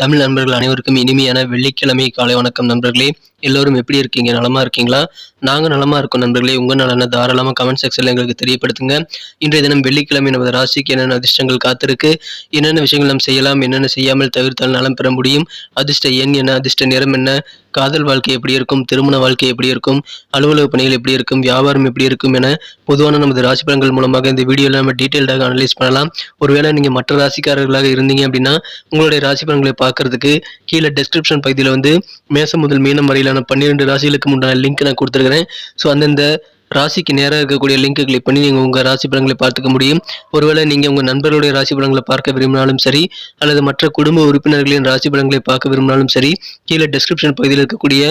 தமிழ் நண்பர்கள் அனைவருக்கும் இனிமையான வெள்ளிக்கிழமை காலை வணக்கம் நண்பர்களே. எல்லோரும் எப்படி இருக்கீங்க? நலமா இருக்கீங்களா? நாங்க நலமா இருக்கோம் நண்பர்களே. உங்க நலனை தாராளமா கமெண்ட் செக்ஷன்ல எங்களுக்கு தெரியப்படுத்துங்க. இன்றைய தினம் வெள்ளிக்கிழமை நமது ராசிக்கு என்னென்ன அதிர்ஷ்டங்கள் காத்திருக்கு? என்னென்ன விஷயங்கள் நாம் செய்யலாம்? என்னென்ன செய்யாமல் தவிர்த்தால் நலம் பெற முடியும்? அதிர்ஷ்ட எண் என்ன? அதிர்ஷ்ட நிறம் என்ன? காதல் வாழ்க்கை எப்படி இருக்கும்? திருமண வாழ்க்கை எப்படி இருக்கும்? அலுவலக பணிகள் எப்படி இருக்கும்? வியாபாரம் எப்படி இருக்கும் என பொதுவான நமது ராசி பலன்கள் மூலமாக இந்த வீடியோவில் நம்ம டீட்டெயில்டாக அனலைஸ் பண்ணலாம். ஒருவேளை நீங்கள் மற்ற ராசிக்காரர்களாக இருந்தீங்க அப்படின்னா உங்களுடைய ராசி பலன்களை பார்க்கறதுக்கு கீழே டெஸ்கிரிப்ஷன் பகுதியில் வந்து மேசம் முதல் மீனம் வரையிலான பன்னிரெண்டு ராசிகளுக்கு உண்டான லிங்க் நான் கொடுத்துருக்கிறேன். ஸோ அந்தந்த ராசிக்கு நேராக இருக்கக்கூடிய லிங்கை கிளிக் பண்ணி நீங்கள் உங்கள் ராசி பலன்களை பார்த்துக்க முடியும். ஒருவேளை நீங்கள் உங்கள் நண்பர்களுடைய ராசி பலன்களை பார்க்க விரும்பினாலும் சரி அல்லது மற்ற குடும்ப உறுப்பினர்களின் ராசி பலன்களை பார்க்க விரும்பினாலும் சரி கீழே டெஸ்கிரிப்ஷன் பகுதியில் இருக்கக்கூடிய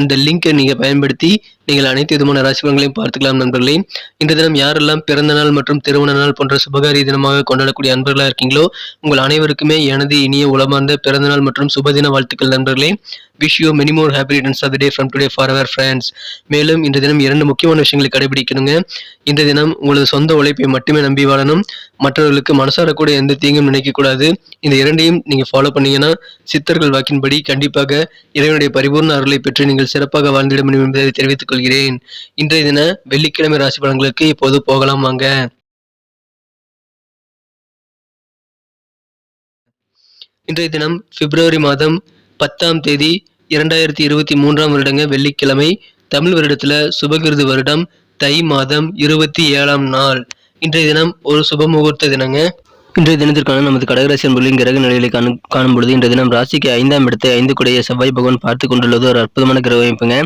அந்த லிங்கை நீங்கள் பயன்படுத்தி நீங்கள் அனைத்து விதமான ராசிபலன்களையும் பார்த்துக்கலாம் நண்பர்களே. இந்த தினம் யாரெல்லாம் பிறந்த நாள் மற்றும் திருமண நாள் போன்ற சுபகாரிய தினமாக கொண்டாடக்கூடிய அன்பர்களாக இருக்கீங்களோ உங்கள் அனைவருக்குமே எனது இனிய உளமார்ந்த பிறந்த நாள் மற்றும் சுபதின வாழ்த்துக்கள் நண்பர்களே. Wish you many more happy returns of the day from today for our friends மேலும் இந்த தினம் இரண்டு முக்கியமான விஷயங்களை கடைபிடிக்கணுங்க. இந்த தினம் உங்களது சொந்த உழைப்பை மட்டுமே நம்பி வாழணும். மற்றவர்களுக்கு மனசார கூட எந்த தீங்கும் நினைக்கக்கூடாது. இந்த இரண்டையும் நீங்கள் ஃபாலோ பண்ணீங்கன்னா சித்தர்கள் வாக்கின்படி கண்டிப்பாக இறைவனுடைய பரிபூர்ண அருளை பெற்று நீங்கள் சிறப்பாக வாழ்ந்திட முடியும் என்பதை தெரிவித்துக் கொள்கிறேன் இன்றைய தின வெள்ளிக்கிழமை ராசி பலன்களுக்கு இப்போது போகலாம் வாங்க. இன்றைய தினம் பிப்ரவரி மாதம் பத்தாம் தேதி இரண்டாயிரத்தி இருபத்தி மூன்றாம் வருடங்க வெள்ளிக்கிழமை தமிழ் வருடத்துல சுபகிருது வருடம் தை மாதம் இருபத்தி ஏழாம் நாள். இன்றைய தினம் ஒரு சுப முகூர்த்த தினங்க. இன்றைய தினத்திற்கான நமது கடகராசி என்பர்களின் கிரக நிலைகளை காணும் காணும்பொழுது இன்றைய தினம் ராசிக்கு ஐந்தாம் இடத்தை ஐந்து கூடிய செவ்வாய் பகவான் பார்த்து கொண்டுள்ளது. ஒரு அற்புதமான கிரக அமைப்புங்க.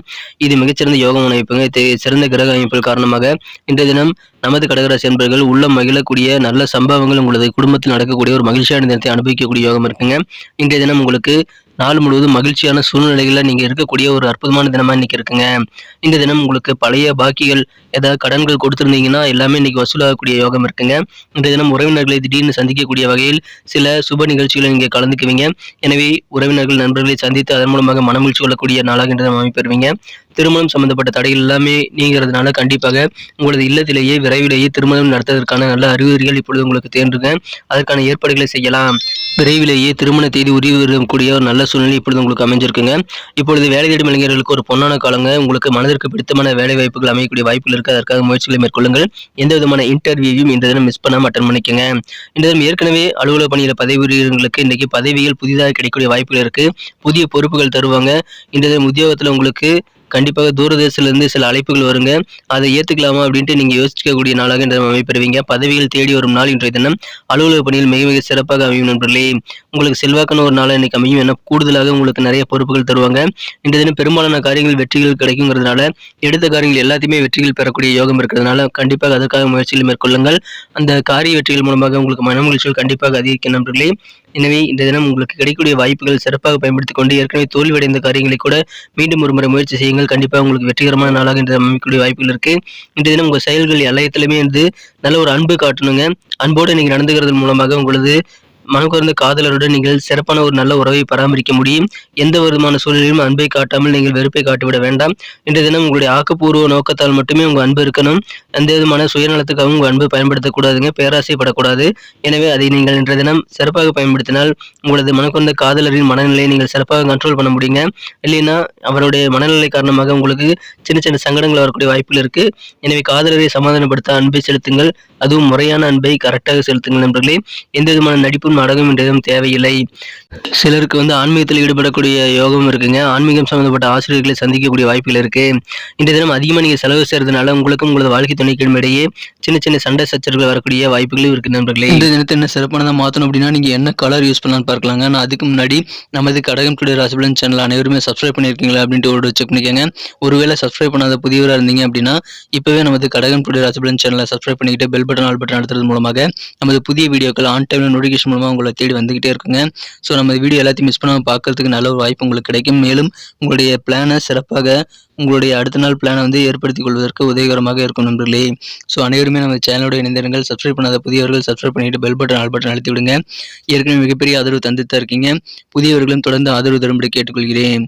இது மிகச்சிறந்த யோகம் அமைப்புங்க. சிறந்த கிரக அமைப்புகள் காரணமாக இன்றைய தினம் நமது கடகராசி அன்பர்கள் உள்ள மகிழக்கூடிய நல்ல சம்பவங்கள் உங்களது குடும்பத்தில் நடக்கக்கூடிய ஒரு மகிழ்ச்சியான தினத்தை அனுபவிக்கக்கூடிய யோகம் இருக்குங்க. இன்றைய தினம் உங்களுக்கு நாள் முழுவதும் மகிழ்ச்சியான சூழ்நிலைகளில் நீங்கள் இருக்கக்கூடிய ஒரு அற்புதமான தினமாக இன்னைக்கு இருக்குங்க. இந்த தினம் உங்களுக்கு பழைய பாக்கிகள் ஏதாவது கடன்கள் கொடுத்துருந்தீங்கன்னா எல்லாமே இன்னைக்கு வசூலாகக்கூடிய யோகம் இருக்குங்க. இந்த தினம் உறவினர்களை திடீர்னு சந்திக்கக்கூடிய வகையில் சில சுப நிகழ்ச்சிகளை நீங்கள் கலந்துக்குவீங்க. எனவே உறவினர்கள் நண்பர்களை சந்தித்து அதன் மூலமாக மனமகிழ்ச்சி கொள்ளக்கூடிய நாளாக இன்று அமைப்பெறுவீங்க. திருமணம் சம்பந்தப்பட்ட தடைகள் எல்லாமே நீங்கிறதுனால கண்டிப்பாக உங்களது இல்லத்திலேயே விரைவிலேயே திருமணம் நடத்துவதற்கான நல்ல அறிகுறிகள் இப்பொழுது உங்களுக்கு தேர்ந்துங்க அதற்கான ஏற்பாடுகளை செய்யலாம். விரைவிலேயே திருமண தேதி உருவிடக்கூடிய ஒரு நல்ல சூழ்நிலை இப்பொழுது உங்களுக்கு அமைஞ்சிருக்குங்க. இப்பொழுது வேலை தேடும் இளைஞர்களுக்கு ஒரு பொன்னான காலங்க. உங்களுக்கு மனதிற்கு பிடித்தமான வேலை வாய்ப்புகள் அமையக்கூடிய வாய்ப்புகள் இருக்கு. அதற்காக முயற்சிகளை மேற்கொள்ளுங்கள். எந்த விதமான இன்டர்வியூவையும் இந்த தினம் மிஸ் பண்ணாமல் அட்டன் பண்ணிக்கங்க. இந்த தினம் ஏற்கனவே அலுவலக பணியில் பதவி உரியவர்களுக்கு இன்றைக்கு பதவிகள் புதிதாக கிடைக்கக்கூடிய வாய்ப்புகள் இருக்குது புதிய பொறுப்புகள் தருவாங்க. இந்த தினம் உத்தியோகத்தில் உங்களுக்கு கண்டிப்பாக தூரதேசத்திலிருந்து சில அழைப்புகள் வருங்க. அதை ஏற்றுக்கலாமா அப்படின்ட்டு நீங்கள் யோசிக்கக்கூடிய நாளாக இந்த அமைப்பெறுவீங்க பதவிகள் தேடி வரும் நாள் இன்றைய தினம். அலுவலக பணியில் மிக மிக சிறப்பாக அமையும் நண்பர்களே. உங்களுக்கு செல்வாக்கான ஒரு நாளாக இன்னைக்கு அமையும் என கூடுதலாக உங்களுக்கு நிறைய பொறுப்புகள் தருவாங்க. இன்றைய தினம் பெரும்பாலான காரியங்கள் வெற்றிகள் கிடைக்குங்கிறதுனால எடுத்த காரியங்கள் எல்லாத்தையுமே வெற்றிகள் பெறக்கூடிய யோகம் இருக்கிறதுனால கண்டிப்பாக அதற்காக முயற்சிகள் மேற்கொள்ளுங்கள். அந்த காரிய வெற்றிகள் மூலமாக உங்களுக்கு மன மகிழ்ச்சிகள் கண்டிப்பாக அதிகரிக்கும் நண்பர்களே. எனவே இந்த தினம் உங்களுக்கு கிடைக்கக்கூடிய வாய்ப்புகள் சிறப்பாக பயன்படுத்திக் கொண்டு ஏற்கனவே தோல்வியடைந்த காரியங்களை கூட மீண்டும் ஒரு முறை முயற்சி செய்யுங்கள். கண்டிப்பாக உங்களுக்கு வெற்றிகரமான நாளாக இந்த அமைக்கக்கூடிய வாய்ப்புகள் இருக்கு. இன்றைய தினம் உங்கள் செயல்கள் எல்லாத்திலுமே வந்து நல்ல ஒரு அன்பு காட்டணுங்க. அன்போடு நீங்கள் நடந்துகிறது மூலமாக உங்களது மனக்குறந்த காதலருடன் நீங்கள் சிறப்பான ஒரு நல்ல உறவை பராமரிக்க முடியும். எந்த விதமான சூழலிலும் அன்பை காட்டாமல் நீங்கள் வெறுப்பை காட்டிவிட வேண்டாம். இன்றைய தினம் உங்களுடைய ஆக்கப்பூர்வ நோக்கத்தால் மட்டுமே உங்கள் அன்பு இருக்கணும். எந்த விதமான சுயநலத்துக்காகவும் உங்கள் அன்பு பயன்படுத்தக்கூடாதுங்க. பேராசைப்படக்கூடாது. எனவே அதை நீங்கள் இன்றைய தினம் சிறப்பாக பயன்படுத்தினால் உங்களது மனக்குறந்த காதலரின் மனநிலையை நீங்கள் சிறப்பாக கண்ட்ரோல் பண்ண முடியுங்க. இல்லைன்னா அவருடைய மனநிலை காரணமாக உங்களுக்கு சின்ன சின்ன சங்கடங்கள் வரக்கூடிய வாய்ப்புகள் இருக்கு. எனவே காதலரை சமாதானப்படுத்த அன்பை செலுத்துங்கள். அதுவும் முறையான அன்பை கரெக்டாக செலுத்துங்கள் நண்பர்களே. எந்த விதமான நடிப்பும் அடகும் என்றதும் தேவையில்லை. சிலருக்கு வந்து ஆன்மீகத்தில் ஈடுபடக்கூடிய யோகம் இருக்குங்க. ஆன்மீகம் சம்பந்தப்பட்ட ஆசிரியர்களை சந்திக்கக்கூடிய வாய்ப்புகள் இருக்கு. இந்த தினம் அதிகமாக நீங்கள் செலவு செய்யறதுனால உங்களுக்கும் உங்களது வாழ்க்கை துணைக்கும் இடையே சின்ன சின்ன சண்டை சச்சரவுகள் வரக்கூடிய வாய்ப்புகளும் இருக்கு நண்பர்களே. இந்த தினத்தை என்ன சிறப்பானதாக மாற்றணும் அப்படின்னா நீங்கள் என்ன கலர் யூஸ் பண்ணலாம்னு பார்க்கலாங்க. நான் அதுக்கு முன்னாடி நமது கடகம் டுடே ராசிபலன் சேனல் அனைவருமே சப்ஸ்கிரைப் பண்ணியிருக்கீங்களா அப்படின்ட்டு ஒரு செக் பண்ணிக்கோங்க. ஒருவேளை சப்ஸ்கிரைப் பண்ணாத புதியவராக இருந்தீங்க அப்படின்னா இப்போவே நமது கடகம் டுடே ராசிபலன் சேனலை சப்ஸ்கிரைப் பண்ணிக்கிட்டு பெல் பட்டன் ஆல் பட்டன் அழுத்துறது மூலமாக நமது புதிய வீடியோக்கள் ஆன் டைமில் நோட்டிஃபிகேஷன் மூலமாக உங்களை தேடி வந்துகிட்டே இருக்குங்க. ஸோ நம்ம வீடியோ எல்லாத்தையும் மிஸ் பண்ணாமல் பார்க்கறதுக்கு நல்ல ஒரு வாய்ப்பு உங்களுக்கு கிடைக்கும். மேலும் உங்களுடைய பிளானை சிறப்பாக உங்களுடைய அடுத்த நாள் பிளானை வந்து ஏற்படுத்திக் கொள்வதற்கு உதவிகரமாக இருக்கும் நண்பர்களே. ஸோ அனைவருமே நம்ம சேனலோட இணைந்திருங்கள். சப்ஸ்கிரைப் பண்ணாத புதியவர்கள் சப்ஸ்கிரைப் பண்ணிட்டு பெல் பட்டன் ஆல் பட்டன் அழுத்தி விடுங்க. ஏற்கனவே மிகப்பெரிய ஆதரவு தந்துட்டு தான் இருக்கீங்க. புதியவர்களும் தொடர்ந்து ஆதரவு தரும்படி கேட்டுக்கொள்கிறேன்.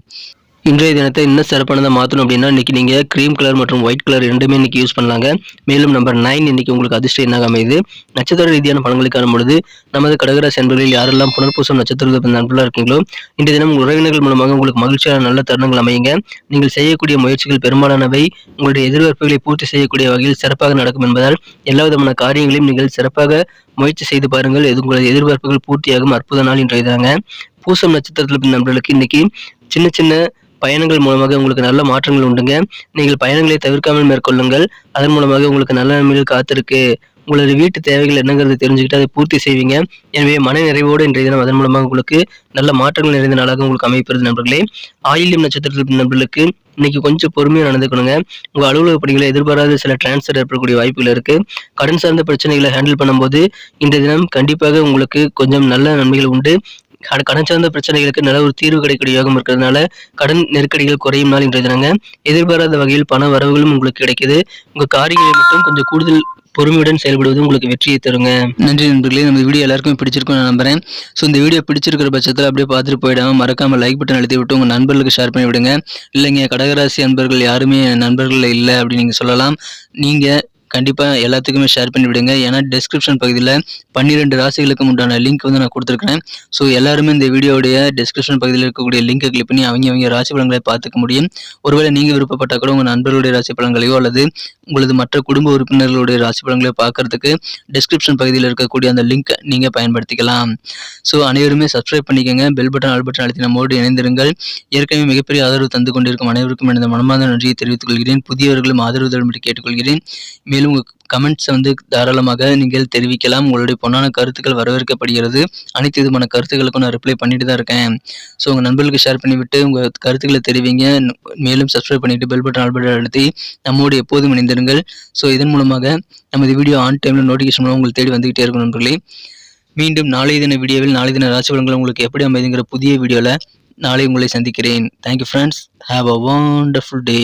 இன்றைய தினத்தை இன்னும் சிறப்பானதாக மாற்றணும் அப்படின்னா இன்றைக்கி நீங்கள் க்ரீம் கலர் மற்றும் ஒயிட் கலர் ரெண்டுமே இன்னைக்கு யூஸ் பண்ணலாங்க. மேலும் நம்பர் நைன் இன்னைக்கு உங்களுக்கு அதிர்ஷ்டம் என்னாக அமையுது? நட்சத்திர ரீதியான பலன்களை காணும் பொழுது நமது கடகராசி அன்பர்களில் யாரெல்லாம் புனர்பூசம் நட்சத்திரத்தில் நண்பர்களாக இருக்கீங்களோ இன்றைய தினம் உறவினர்கள் மூலமாக உங்களுக்கு மகிழ்ச்சியான நல்ல தருணங்கள் அமையுங்க. நீங்கள் செய்யக்கூடிய முயற்சிகள் பெரும்பாலானவை உங்களுடைய எதிர்பார்ப்புகளை பூர்த்தி செய்யக்கூடிய வகையில் சிறப்பாக நடக்கும் என்பதால் எல்லா விதமான காரியங்களையும் நீங்கள் சிறப்பாக முயற்சி செய்து பாருங்கள். இது உங்களது எதிர்பார்ப்புகள் பூர்த்தியாகும் அற்புத நாள் இன்றைய தாங்க பூசம் நட்சத்திரத்தில் பின் நண்பர்களுக்கு இன்னைக்கு சின்ன சின்ன பயணங்கள் மூலமாக உங்களுக்கு நல்ல மாற்றங்கள் உண்டுங்க. நீங்கள் பயணங்களை தவிர்க்காமல் மேற்கொள்ளுங்கள். அதன் மூலமாக உங்களுக்கு நல்ல நன்மைகள் காத்திருக்கு. உங்களது வீட்டு தேவைகள் என்னங்கிறது தெரிஞ்சுக்கிட்டு அதை பூர்த்தி செய்வீங்க. எனவே மன நிறைவோடு இன்றைய தினம் அதன் மூலமாக உங்களுக்கு நல்ல மாற்றங்கள் நிறைந்த நாளாக உங்களுக்கு அமைப்பது நண்பர்களே. ஆயில்யம் நட்சத்திரத்தில் நண்பர்களுக்கு இன்னைக்கு கொஞ்சம் பொறுமையாக நடந்துக்கணுங்க. உங்கள் அலுவலக பணிகளை எதிர்பாராத சில டிரான்ஸ்ஃபர் ஏற்படக்கூடிய வாய்ப்புகள் இருக்கு. கடன் சார்ந்த பிரச்சனைகளை ஹேண்டில் பண்ணும்போது இன்றைய தினம் கண்டிப்பாக உங்களுக்கு கொஞ்சம் நல்ல நன்மைகள் உண்டு. கடன் கடன் சார்ந்த பிரச்சனைகளுக்கு நல்ல ஒரு தீர்வு கிடைக்கக்கூடிய யோகம் இருக்கிறதுனால கடன் நெருக்கடிகள் குறையும் நாள் இன்றைய தினங்க. எதிர்பாராத வகையில் பண வரவுகளும் உங்களுக்கு கிடைக்குது. உங்க காரியங்களை மட்டும் கொஞ்சம் கூடுதல் பொறுமையுடன் செயல்படுவது உங்களுக்கு வெற்றியை தருங்க. நன்றி நண்பர்களே. நம்ம வீடியோ எல்லாருக்கும் பிடிச்சிருக்கும் நான் நம்புறேன். ஸோ இந்த வீடியோ பிடிச்சிருக்கிற பட்சத்தில் அப்படியே பார்த்துட்டு போயிடாம மறக்காம லைக் பட்டன் அழுத்தி விட்டு உங்க நண்பர்களுக்கு ஷேர் பண்ணி விடுங்க இல்லைங்க கடகராசி நண்பர்கள் யாருமே நண்பர்கள் இல்லை அப்படின்னு நீங்க சொல்லலாம். நீங்க கண்டிப்பாக எல்லாத்துக்குமே ஷேர் பண்ணி விடுங்க. ஏன்னா டெஸ்கிரிப்ஷன் பகுதியில் பன்னிரெண்டு ராசிகளுக்கு உண்டான லிங்க் வந்து நான் கொடுத்துருக்கேன். ஸோ எல்லாருமே இந்த வீடியோடைய டெஸ்கிரிப்ஷன் பகுதியில் இருக்கக்கூடிய லிங்கை கிளிக் பண்ணி அவங்க அவங்க ராசி பலன்களை பார்த்துக்க முடியும். ஒருவேளை நீங்கள் விருப்பப்பட்ட கூட உங்கள் நண்பர்களுடைய ராசி பலன்களையோ அல்லது உங்களது மற்ற குடும்ப உறுப்பினர்களுடைய ராசி பலன்களையோ பார்க்கறதுக்கு டெஸ்கிரிப்ஷன் பகுதியில் இருக்கக்கூடிய அந்த லிங்க் நீங்கள் பயன்படுத்திக்கலாம். ஸோ அனைவருமே சப்ஸ்கிரைப் பண்ணிக்கோங்க. பெல் பட்டன் ஆல் பட்டன் அழுத்தி நம்மோடு இணைந்திருங்கள். ஏற்கனவே மிகப்பெரிய ஆதரவு தந்து கொண்டிருக்கும் அனைவருக்கும் எனது மனமார்ந்த நன்றியை தெரிவித்துக் கொள்கிறேன். புதியவர்களும் ஆதரவு தரும்படி கேட்டுக்கொள்கிறேன். மேலும் உங்கள் கமெண்ட்ஸை வந்து தாராளமாக நீங்கள் தெரிவிக்கலாம். உங்களுடைய பொன்னான கருத்துக்கள் வரவேற்கப்படுகிறது. அனைத்து விதமான கருத்துக்களுக்கும் நான் ரிப்ளை பண்ணிட்டு தான் இருக்கேன். ஸோ உங்கள் நண்பர்களுக்கு ஷேர் பண்ணிவிட்டு உங்கள் கருத்துக்களை தெரிவிங்க. மேலும் சப்ஸ்கிரைப் பண்ணிவிட்டு பெல் பட்டன் ஆல் பட்டன் அழுத்தி நம்மோடு எப்போதும் இணைந்திருங்கள். ஸோ இதன் மூலமாக நமது வீடியோ ஆன் டைமில் நோட்டிஃபிகேஷன் மூலம் உங்களுக்கு தேடி வந்துகிட்டே இருக்கும் நண்பர்களே. மீண்டும் நாளைய தின வீடியோவில் நாளைய தின ராசி பலன்கள் உங்களுக்கு எப்படி அமைதுங்கிற புதிய வீடியோவில் நாளை உங்களை சந்திக்கிறேன். Thank you friends have a wonderful day